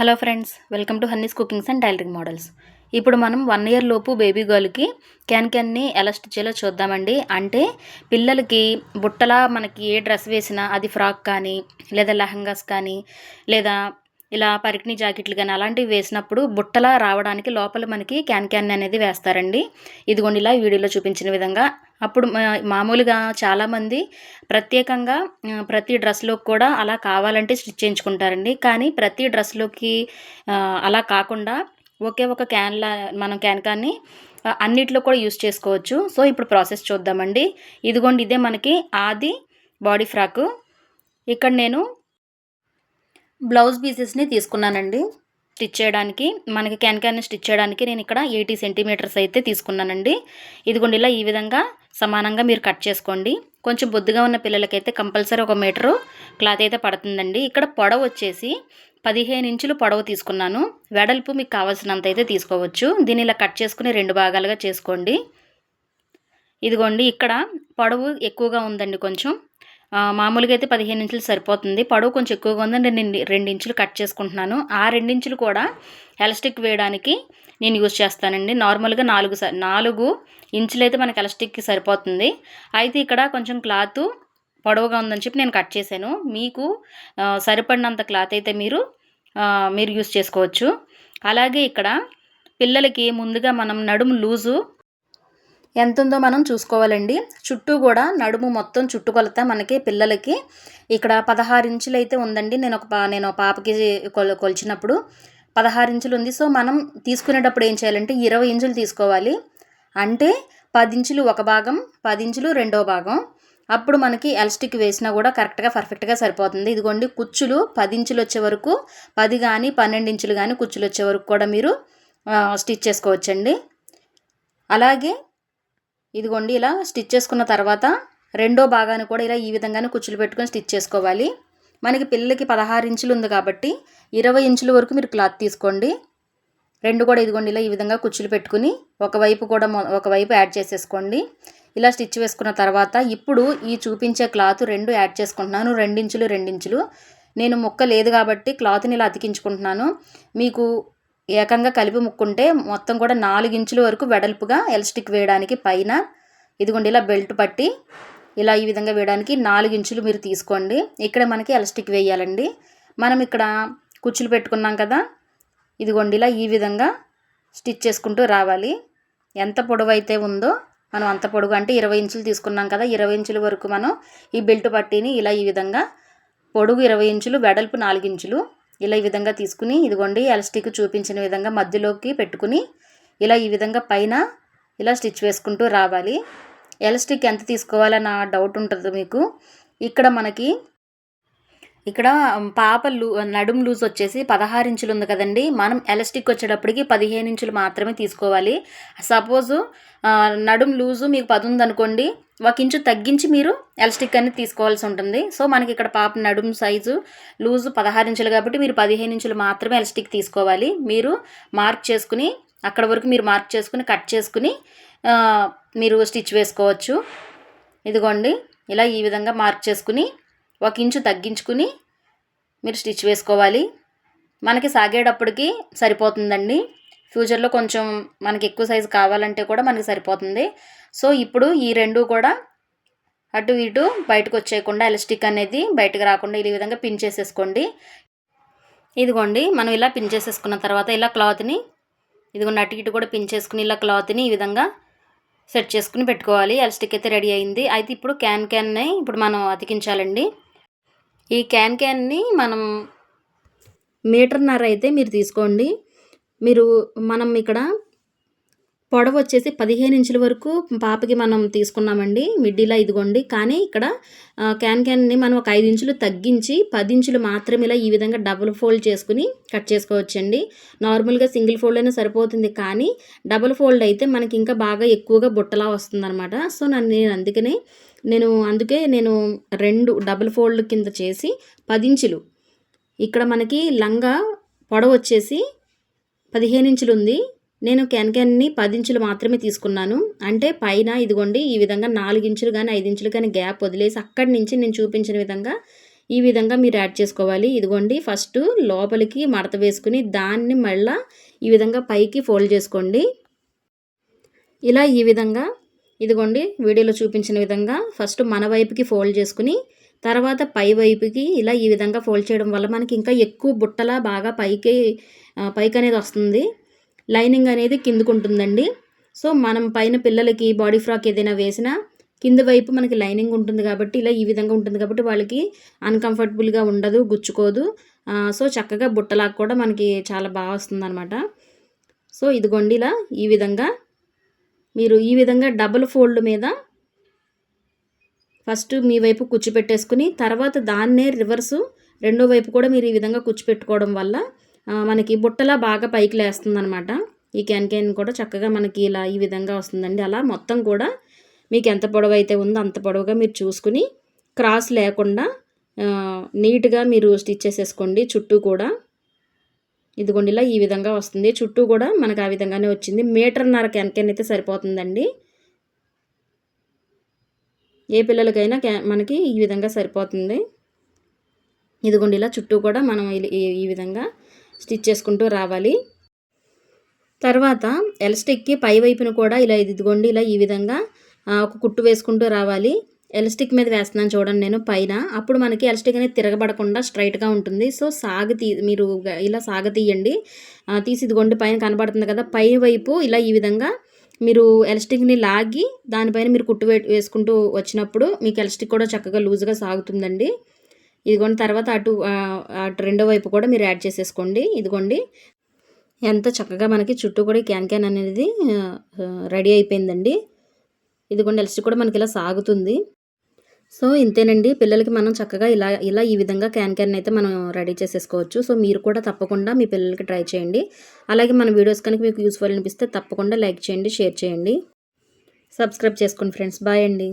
Hello friends welcome to హన్నీస్ cookings and tailoring models. ఇప్పుడు మనం one year లోపు baby గర్ల్కి క్యాన్ క్యాన్ని ఎలా స్టిచ్ చేయాలో చూద్దామండి. అంటే పిల్లలకి బుట్టలా మనకి ఏ డ్రెస్ వేసినా అది ఫ్రాక్ కానీ లేదా లెహంగాస్ కానీ లేదా ఇలా పరికిణి జాకెట్లు కానీ అలాంటివి వేసినప్పుడు బుట్టలా రావడానికి లోపల మనకి క్యాన్ క్యాన్ అనేది వేస్తారండి. ఇదిగోండి ఇలా వీడియోలో చూపించిన విధంగా అప్పుడు మా- మామూలుగా చాలామంది ప్రత్యేకంగా ప్రతి డ్రెస్లోకి కూడా అలా కావాలంటే స్టిచ్ చేయించుకుంటారండి. కానీ ప్రతి డ్రెస్లోకి అలా కాకుండా ఒకే ఒక క్యాన్లా మనం క్యాన్ కానీ అన్నిట్లో కూడా యూస్ చేసుకోవచ్చు. సో ఇప్పుడు ప్రాసెస్ చూద్దామండి. ఇదిగోండి ఇదే మనకి ఆది బాడీ ఫ్రాకు. ఇక్కడ నేను బ్లౌజ్ పీసెస్ని తీసుకున్నానండి. స్టిచ్ చేయడానికి మనకి క్యాన్ క్యాన్ స్టిచ్ చేయడానికి నేను ఇక్కడ ఎయిటీ సెంటీమీటర్స్ అయితే తీసుకున్నానండి. ఇదిగోండి ఇలా ఈ విధంగా సమానంగా మీరు కట్ చేసుకోండి. కొంచెం బొద్దుగా ఉన్న పిల్లలకైతే కంపల్సరీ ఒక మీటరు క్లాత్ అయితే పడుతుందండి. ఇక్కడ పొడవు వచ్చేసి పదిహేను ఇంచులు పొడవు తీసుకున్నాను. వెడల్పు మీకు కావాల్సినంత అయితే తీసుకోవచ్చు. దీన్ని ఇలా కట్ చేసుకుని రెండు భాగాలుగా చేసుకోండి. ఇదిగోండి ఇక్కడ పొడవు ఎక్కువగా ఉందండి కొంచెం. మామూలుగా అయితే పదిహేను ఇంచులు సరిపోతుంది. పొడవు కొంచెం ఎక్కువగా ఉందని నేను రెండు ఇంచులు కట్ చేసుకుంటున్నాను. ఆ రెండించులు కూడా ఎలాస్టిక్ వేయడానికి నేను యూజ్ చేస్తానండి. నార్మల్గా నాలుగు స- నాలుగు ఇంచులు అయితే మనకి ఎలాస్టిక్కి సరిపోతుంది. అయితే ఇక్కడ కొంచెం క్లాత్ పొడవుగా ఉందని చెప్పి నేను కట్ చేశాను. మీకు సరిపడినంత క్లాత్ అయితే మీరు మీరు యూజ్ చేసుకోవచ్చు. అలాగే ఇక్కడ పిల్లలకి ముందుగా మనం నడుము లూజు ఎంత ఉందో మనం చూసుకోవాలండి. చుట్టూ కూడా నడుము మొత్తం చుట్టుకొలత మనకి పిల్లలకి. ఇక్కడ పదహారు ఇంచులు అయితే ఉందండి. నేను ఒక పా- నేను పాపకి కొల కొలిచినప్పుడు పదహారు ఇంచులు ఉంది. సో మనం తీసుకునేటప్పుడు ఏం చేయాలంటే ఇరవై ఇంచులు తీసుకోవాలి. అంటే పది ఇంచులు ఒక భాగం పది ఇంచులు రెండో భాగం. అప్పుడు మనకి ఎలాస్టిక్ వేసినా కూడా కరెక్ట్గా పర్ఫెక్ట్గా సరిపోతుంది. ఇదిగోండి కుచ్చులు పది ఇంచులు వచ్చే వరకు పది కానీ పన్నెండు ఇంచులు కానీ కుచ్చులు వచ్చే వరకు కూడా మీరు స్టిచ్ చేసుకోవచ్చండి. అలాగే ఇదిగోండి ఇలా స్టిచ్ చేసుకున్న తర్వాత రెండో భాగాన్ని కూడా ఇలా ఈ విధంగానే కుచ్చులు పెట్టుకొని స్టిచ్ చేసుకోవాలి. మనకి పిల్లలకి పదహారు ఇంచులు ఉంది కాబట్టి ఇరవై ఇంచుల వరకు మీరు క్లాత్ తీసుకోండి. రెండు కూడా ఇదిగోండి ఇలా ఈ విధంగా కుచ్చులు పెట్టుకుని ఒకవైపు కూడా ఒకవైపు యాడ్ చేసేసుకోండి. ఇలా స్టిచ్ వేసుకున్న తర్వాత ఇప్పుడు ఈ చూపించే క్లాత్ రెండు యాడ్ చేసుకుంటున్నాను. రెండించులు రెండించులు. నేను ముక్క లేదు కాబట్టి క్లాత్ని ఇలా అతికించుకుంటున్నాను. మీకు ఏకంగా కలిపి ముక్కుంటే మొత్తం కూడా నాలుగు ఇంచుల వరకు వెడల్పుగా ఎల్స్టిక్ వేయడానికి పైన ఇదిగోండి ఇలా బెల్ట్ పట్టి ఇలా ఈ విధంగా వేయడానికి నాలుగు ఇంచులు మీరు తీసుకోండి. ఇక్కడ మనకి ఎల్స్టిక్ వేయాలండి. మనం ఇక్కడ కుచ్చులు పెట్టుకున్నాం కదా ఇదిగోండి ఇలా ఈ విధంగా స్టిచ్ చేసుకుంటూ రావాలి. ఎంత పొడవు అయితే ఉందో మనం అంత పొడుగు అంటే ఇరవై ఇంచులు తీసుకున్నాం కదా ఇరవై ఇంచుల వరకు మనం ఈ బెల్ట్ పట్టీని ఇలా ఈ విధంగా పొడుగు ఇరవై ఇంచులు వెడల్పు నాలుగు ఇంచులు ఇలా ఈ విధంగా తీసుకుని ఇదిగోండి ఎలాస్టిక్ చూపించిన విధంగా మధ్యలోకి పెట్టుకుని ఇలా ఈ విధంగా పైన ఇలా స్టిచ్ వేసుకుంటూ రావాలి. ఎలాస్టిక్ ఎంత తీసుకోవాలన్న డౌట్ ఉంటుంది మీకు. ఇక్కడ మనకి ఇక్కడ పాప లూ నడుం లూజ్ వచ్చేసి పదహారు ఇంచులు ఉంది కదండి. మనం ఎలాస్టిక్ వచ్చేటప్పటికి పదిహేను ఇంచులు మాత్రమే తీసుకోవాలి. సపోజు నడుం లూజు మీకు పది ఉందనుకోండి ఒక ఇంచు తగ్గించి మీరు ఎలాస్టిక్ అనేది తీసుకోవాల్సి ఉంటుంది. సో మనకి ఇక్కడ పాప నడుం సైజు లూజు పదహారు ఇంచులు కాబట్టి మీరు పదిహేను ఇంచులు మాత్రమే ఎలాస్టిక్ తీసుకోవాలి. మీరు మార్క్ చేసుకుని అక్కడ వరకు మీరు మార్క్ చేసుకుని కట్ చేసుకుని మీరు స్టిచ్ వేసుకోవచ్చు. ఇదిగోండి ఇలా ఈ విధంగా మార్క్ చేసుకుని ఒక ఇంచు తగ్గించుకుని మీరు స్టిచ్ వేసుకోవాలి. మనకి సాగేటప్పటికి సరిపోతుందండి. ఫ్యూచర్లో కొంచెం మనకి ఎక్కువ సైజు కావాలంటే కూడా మనకి సరిపోతుంది. సో ఇప్పుడు ఈ రెండు కూడా అటు ఇటు బయటకు వచ్చేయకుండా ఎలాస్టిక్ అనేది బయటకు రాకుండా ఈ విధంగా పిన్ చేసేసుకోండి. ఇదిగోండి మనం ఇలా పిన్ చేసేసుకున్న తర్వాత ఇలా క్లాత్ని ఇదిగోండి అటు ఇటు కూడా పిన్ చేసుకుని ఇలా క్లాత్ని ఈ విధంగా సెట్ చేసుకుని పెట్టుకోవాలి. ఎలాస్టిక్ అయితే రెడీ అయింది. అయితే ఇప్పుడు క్యాన్ క్యాన్ని ఇప్పుడు మనం అతికించాలండి. ఈ క్యాన్ క్యాన్ని మనం మీటర్న్నర అయితే మీరు తీసుకోండి. మీరు మనం ఇక్కడ పొడవు వచ్చేసి పదిహేను ఇంచుల వరకు పాపకి మనం తీసుకున్నామండి. మిడ్డీలా ఇదిగోండి. కానీ ఇక్కడ క్యాన్ క్యాన్ని మనం ఒక ఐదు ఇంచులు తగ్గించి పది ఇంచులు మాత్రమే ఇలా ఈ విధంగా డబుల్ ఫోల్డ్ చేసుకుని కట్ చేసుకోవచ్చండి. నార్మల్గా సింగిల్ ఫోల్డ్ అయినా సరిపోతుంది కానీ డబుల్ ఫోల్డ్ అయితే మనకి ఇంకా బాగా ఎక్కువగా బుట్టలా వస్తుందన్నమాట. సో నన్ను నేను అందుకనే నేను అందుకే నేను రెండు డబుల్ ఫోల్డ్ కింద చేసి పది ఇంచులు. ఇక్కడ మనకి లంగా పొడవు వచ్చేసి పదిహేను ఇంచులు ఉంది నేను క్యాన్ క్యాన్ని పది ఇంచులు మాత్రమే తీసుకున్నాను. అంటే పైన ఇదిగోండి ఈ విధంగా నాలుగు ఇంచులు కానీ ఐదు ఇంచులు కానీ గ్యాప్ వదిలేసి అక్కడి నుంచి నేను చూపించిన విధంగా ఈ విధంగా మీరు యాడ్ చేసుకోవాలి. ఇదిగోండి ఫస్ట్ లోపలికి మడత వేసుకుని దాన్ని మళ్ళా ఈ విధంగా పైకి ఫోల్డ్ చేసుకోండి. ఇలా ఈ విధంగా ఇదిగోండి వీడియోలో చూపించిన విధంగా ఫస్ట్ మన వైపుకి ఫోల్డ్ చేసుకుని తర్వాత పై వైపుకి ఇలా ఈ విధంగా ఫోల్డ్ చేయడం వల్ల మనకి ఇంకా ఎక్కువ బుట్టలా బాగా పైకి పైకి అనేది వస్తుంది. లైనింగ్ అనేది కిందకు ఉంటుందండి. సో మనం పైన పిల్లలకి బాడీ ఫ్రాక్ ఏదైనా వేసినా కింద వైపు మనకి లైనింగ్ ఉంటుంది కాబట్టి ఇలా ఈ విధంగా ఉంటుంది కాబట్టి వాళ్ళకి అన్కంఫర్టబుల్గా ఉండదు గుచ్చుకోదు. సో చక్కగా బుట్టలాగా కూడా మనకి చాలా బాగా వస్తుంది అనమాట సో ఇదిగోండి ఇలా ఈ విధంగా. మీరు ఈ విధంగా డబుల్ ఫోల్డ్ మీద ఫస్ట్ మీ వైపు కూర్చోపెట్టేసుకుని తర్వాత దాన్నే రివర్సు రెండో వైపు కూడా మీరు ఈ విధంగా కూర్చోపెట్టుకోవడం వల్ల మనకి బుట్టలా బాగా పైకి లేస్తుంది అనమాట ఈ క్యాన్ క్యాన్ కూడా చక్కగా మనకి ఇలా ఈ విధంగా వస్తుందండి. అలా మొత్తం కూడా మీకు ఎంత పొడవు అయితే ఉందో అంత పొడవుగా మీరు చూసుకుని క్రాస్ లేకుండా నీట్గా మీరు స్టిచ్ చేసేసుకోండి. చుట్టూ కూడా ఇదిగోండి ఇలా ఈ విధంగా వస్తుంది. చుట్టూ కూడా మనకు ఆ విధంగానే వచ్చింది. మీటర్న్నర క్యాన్ క్యాన్ అయితే సరిపోతుందండి. ఏ పిల్లలకైనా క్యా మనకి ఈ విధంగా సరిపోతుంది. ఇదిగోండి ఇలా చుట్టూ కూడా మనం ఈ- విధంగా స్టిచ్ చేసుకుంటూ రావాలి. తర్వాత ఎలస్టిక్కి పై వైపున కూడా ఇలా ఇదిగోండి ఇలా ఈ విధంగా ఒక కుట్టు వేసుకుంటూ రావాలి. ఎలస్టిక్ మీద వేస్తున్నాను చూడండి నేను పైన. అప్పుడు మనకి ఎలస్టిక్ అనేది తిరగబడకుండా స్ట్రైట్గా ఉంటుంది. సో సాగ తీ మీరు ఇలా సాగ తీయండి. తీసి ఇదిగోండి పైన కనబడుతుంది కదా పై వైపు ఇలా ఈ విధంగా మీరు ఎలస్టిక్ని లాగి దానిపైన మీరు కుట్టు వే వేసుకుంటూ వచ్చినప్పుడు మీకు ఎలస్టిక్ కూడా చక్కగా లూజ్గా సాగుతుందండి. ఇదిగోండి తర్వాత అటు అటు రెండో వైపు కూడా మీరు యాడ్ చేసేసుకోండి. ఇదిగోండి ఎంత చక్కగా మనకి చుట్టూ కూడా క్యాన్ క్యాన్ అనేది రెడీ అయిపోయిందండి. ఇదిగోండి ఎలస్టిక్ కూడా మనకి ఇలా సాగుతుంది. సో ఇంతేనండి. పిల్లలకి మనం చక్కగా ఇలా ఇలా ఈ విధంగా క్యాన్ క్యాన్ అయితే మనం రెడీ చేసేసుకోవచ్చు. సో మీరు కూడా తప్పకుండా మీ పిల్లలకి ట్రై చేయండి. అలాగే మన వీడియోస్ కనుక మీకు యూస్ఫుల్ అనిపిస్తే తప్పకుండా లైక్ చేయండి షేర్ చేయండి. సబ్స్క్రైబ్ చేసుకోండి ఫ్రెండ్స్. బాయ్ అండి.